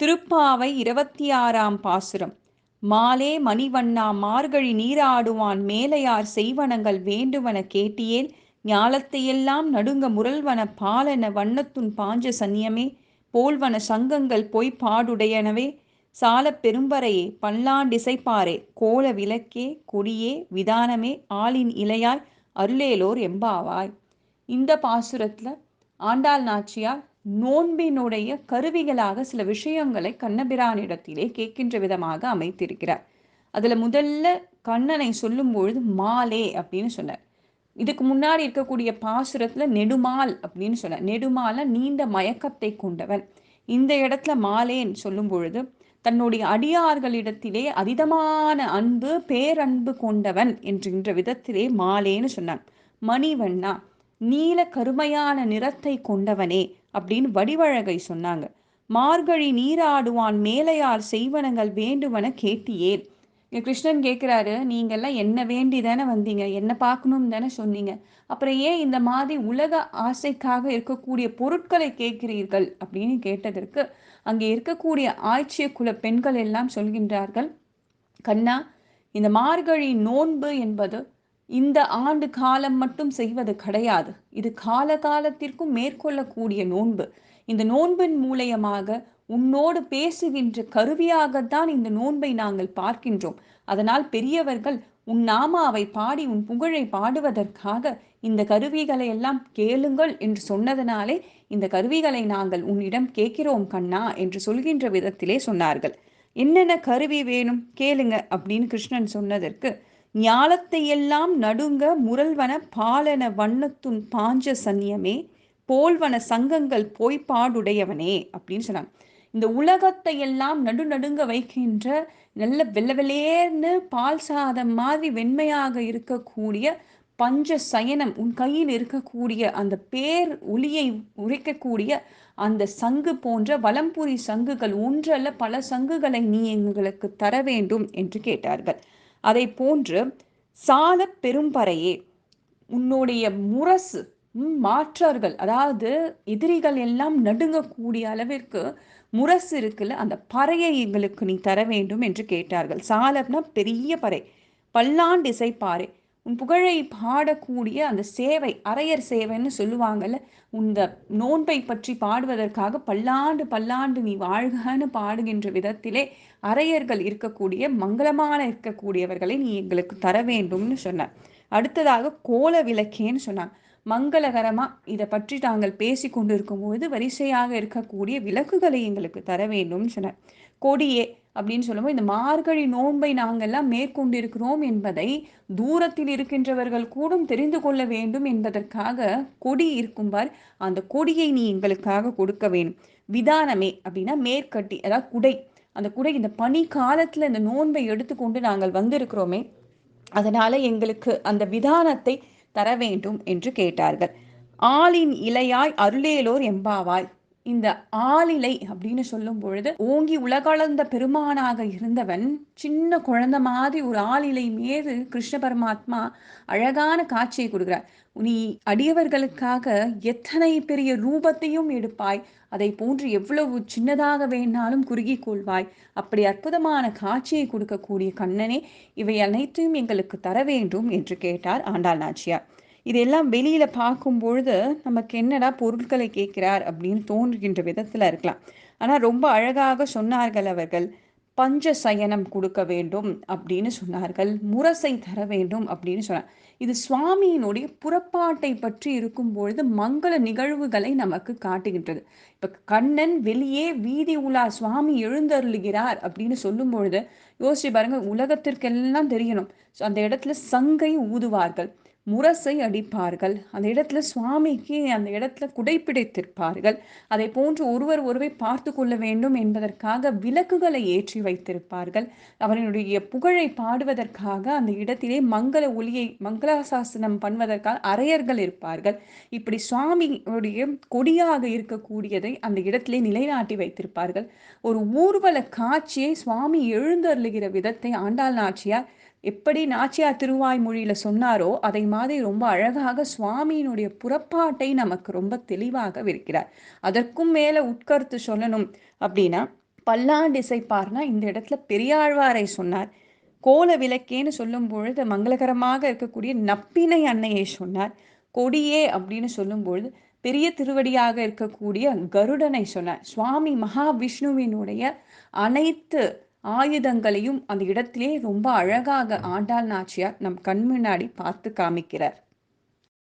திருப்பாவை இருபத்தி ஆறாம் பாசுரம். மாலே மணிவண்ணா மார்கழி நீராடுவான் மேலையார் செய்வனங்கள் வேண்டுவன கேட்டியேல் ஞாலத்தையெல்லாம் நடுங்க முரல்வன பாலன வண்ணத்துன் பாஞ்ச சன்னியமே போல்வன சங்கங்கள் பொய் பாடுடையனவே சாலப் பெரும்பறையே பல்லாண்டிசைப்பாரே கோல விளக்கே கொடியே விதானமே ஆளின் இலையாய் அருளேலோர் எம்பாவாய். இந்த பாசுரத்துல ஆண்டாள் நாச்சியார் நோன்பினுடைய கருவிகளாக சில விஷயங்களை கண்ணபிரானிடத்திலே கேட்கின்ற விதமாக அமைத்திருக்கிறார். அதில் முதல்ல கண்ணனை சொல்லும் பொழுது மாலே அப்படின்னு சொன்னார். இதுக்கு முன்னாடி இருக்கக்கூடிய பாசுரத்தில் நெடுமால் அப்படின்னு சொன்னார். நெடுமால நீண்ட மயக்கத்தை கொண்டவன். இந்த இடத்துல மாலேன்னு சொல்லும் பொழுது தன்னுடைய அடியார்களிடத்திலே அதீதமான அன்பு பேரன்பு கொண்டவன் என்கின்ற விதத்திலே மாலேன்னு சொன்னான். மணிவண்ணா நீல கருமையான நிறத்தை கொண்டவனே அப்படின்னு வடிவழகை சொன்னாங்க. மார்கழி நீராடுவான் மேலையார் செய்வனங்கள் வேண்டுவன கேட்டியேன் இங்கே கிருஷ்ணன் கேட்குறாரு நீங்கள்லாம் என்ன வேண்டி தானே வந்தீங்க? என்ன பார்க்கணும் தானே சொன்னீங்க? அப்புறம் ஏன் இந்த மாதிரி உலக ஆசைக்காக இருக்கக்கூடிய பொருட்களை கேட்கிறீர்கள்? அப்படின்னு கேட்டதற்கு அங்கே இருக்கக்கூடிய ஆய்ச்சிய குல பெண்கள் எல்லாம் சொல்கின்றார்கள் கண்ணா இந்த மார்கழி நோன்பு என்பது இந்த ஆண்டு காலம் மட்டும் செய்வது கிடையாது. இது கால காலத்திற்கும் மேற்கொள்ளக்கூடிய நோன்பு. இந்த நோன்பின் மூலயமாக உன்னோடு பேசுகின்ற கருவியாகத்தான் இந்த நோன்பை நாங்கள் பார்க்கின்றோம். அதனால் பெரியவர்கள் உன் நாமாவை பாடி உன் புகழை பாடுவதற்காக இந்த கருவிகளை எல்லாம் கேளுங்கள் என்று சொன்னதனாலே இந்த கருவிகளை நாங்கள் உன்னிடம் கேட்கிறோம் கண்ணா என்று சொல்கின்ற விதத்திலே சொன்னார்கள். என்னென்ன கருவி வேணும்? கேளுங்க அப்படின்னு கிருஷ்ணன் சொன்னதற்கு ஞாலத்தையெல்லாம் நடுங்க முரல்வன பாலன வண்ணத்துன் பாஞ்ச சன்னியமே போல்வன சங்கங்கள் போய்ப்பாடுடையவனே அப்படின்னு சொன்னாங்க. இந்த உலகத்தை எல்லாம் நடு நடுங்க வைக்கின்ற நல்ல வெள்ள வெள்ளேர்னு பால் சாதம் மாதிரி வெண்மையாக இருக்கக்கூடிய பஞ்ச சயனம் உன் கையில் இருக்கக்கூடிய அந்த பேர் ஒளியை உரைக்கக்கூடிய அந்த சங்கு போன்ற வலம்புரி சங்குகள் ஒன்றல்ல பல சங்குகளை நீ எங்களுக்கு தர வேண்டும் என்று கேட்டார்கள். அதை போன்று சால பெரும்பறையே உன்னுடைய முரசு மாற்றார்கள் அதாவது எதிரிகள் எல்லாம் நடுங்கக்கூடிய அளவிற்கு முரசு இருக்குல்ல அந்த பறையை எங்களுக்கு நீ தர வேண்டும் என்று கேட்டார்கள். சாலப்னா பெரிய பறை பல்லாண்டு பாறை உன் புகழை பாடக்கூடிய அந்த சேவை அரையர் சேவைன்னு சொல்லுவாங்கல்ல இந்த நோன்பை பற்றி பாடுவதற்காக பல்லாண்டு பல்லாண்டு நீ வாழ்கன்னு பாடுகின்ற விதத்திலே அரையர்கள் இருக்கக்கூடிய மங்களமான இருக்கக்கூடியவர்களை நீ எங்களுக்கு தர வேண்டும்னு சொன்னார். அடுத்ததாக கோல விளக்கேன்னு சொன்னாங்க மங்களகரமாக இதை பற்றி நாங்கள் பேசி கொண்டு இருக்கும்போது வரிசையாக இருக்கக்கூடிய விளக்குகளை எங்களுக்கு தர வேண்டும்னு சொன்னார். கொடியே அப்படின்னு சொல்லும்போது இந்த மார்கழி நோன்பை நாங்கள்லாம் மேற்கொண்டிருக்கிறோம் என்பதை தூரத்தில் இருக்கின்றவர்கள் கூடும் தெரிந்து கொள்ள வேண்டும் என்பதற்காக கொடி இருக்கும்பார் அந்த கொடியை நீ எங்களுக்காக கொடுக்க வேண்டும் விதானமே அப்படின்னா மேற்கட்டி அதாவது குடை. அந்த குடை இந்த பனி காலத்தில் இந்த நோன்பை எடுத்துக்கொண்டு நாங்கள் வந்திருக்கிறோமே அதனால எங்களுக்கு அந்த விதானத்தை தர வேண்டும் என்று கேட்டார்கள். ஆளின் இலையாய் அருளேலோர் எம்பாவாய் இந்த ஆளிலை அப்படின்னு சொல்லும் பொழுது ஓங்கி உலகளந்த பெருமானாக இருந்தவன் சின்ன குழந்தை மாதிரி ஒரு ஆளிலை மீது கிருஷ்ண பரமாத்மா அழகான காட்சியை கொடுக்கிறார். நீ அடியவர்களுக்காக எத்தனை பெரிய ரூபத்தையும் எடுப்பாய்? அதை போன்று எவ்வளவு சின்னதாக வேணாலும் குறுகி கொள்வாய். அப்படி அற்புதமான காட்சியை கொடுக்கக்கூடிய கண்ணனே இவை அனைத்தையும் எங்களுக்கு தர வேண்டும் என்று கேட்டார் ஆண்டாள் நாச்சியார். இதெல்லாம் வெளியில பார்க்கும் பொழுது நமக்கு என்னடா பொருட்களை கேட்கிறார் அப்படின்னு தோன்றுகின்ற விதத்துல இருக்கலாம். ஆனா ரொம்ப அழகாக சொன்னார்கள் அவர்கள் பஞ்ச சயனம் கொடுக்க வேண்டும் அப்படின்னு சொன்னார்கள் முரசை தர வேண்டும் அப்படின்னு சொன்னார் இது சுவாமியினுடைய புறப்பாட்டை பற்றி இருக்கும் பொழுது மங்கள நிகழ்வுகளை நமக்கு காட்டுகின்றது. இப்போ கண்ணன் வெளியே வீதி உலா சுவாமி எழுந்தருளுகிறார் அப்படின்னு சொல்லும் பொழுது யோசிச்சு பாருங்க உலகத்திற்கெல்லாம் தெரியணும் அந்த இடத்துல சங்கை ஊதுவார்கள். முரசை அடிப்பார்கள். அந்த இடத்துல சுவாமிக்கு அந்த இடத்துல குடைப்பிடித்திருப்பார்கள் அதை போன்று ஒருவர் ஒருவை பார்த்து கொள்ள வேண்டும் என்பதற்காக விளக்குகளை ஏற்றி வைத்திருப்பார்கள். அவரினுடைய புகழை பாடுவதற்காக அந்த இடத்திலே மங்கள ஒளியை மங்களாசாசனம் பண்ணுவதற்காக அரையர்கள் இருப்பார்கள். இப்படி சுவாமியுடைய கொடியாக இருக்கக்கூடியதை அந்த இடத்திலே நிலைநாட்டி வைத்திருப்பார்கள். ஒரு ஊர்வல காட்சியை சுவாமி எழுந்தருளுகிற விதத்தை ஆண்டாள் நாச்சியார் எப்படி நாச்சியார் திருவாய்மொழியில சொன்னாரோ அதை மாதிரி ரொம்ப அழகாக சுவாமியினுடைய புறப்பாட்டை நமக்கு ரொம்ப தெளிவாக விற்கிறார் அதற்கும் மேல உட்கருத்து சொல்லணும் அப்படின்னா பல்லாண்டிசைப்பார்னா இந்த இடத்துல பெரியாழ்வாரை சொன்னார். கோல விளக்கேன்னு சொல்லும் பொழுது மங்களகரமாக இருக்கக்கூடிய நப்பினை அன்னையை சொன்னார். கொடியே அப்படின்னு சொல்லும் பொழுது பெரிய திருவடியாக இருக்கக்கூடிய கருடனை சொன்னார். சுவாமி மகாவிஷ்ணுவினுடைய அனைத்து ஆயுதங்களையும் அந்த இடத்திலே ரொம்ப அழகாக ஆண்டாள் நாச்சியார் நம் கண் முன்னாடி பார்த்து காமிக்கிறார்.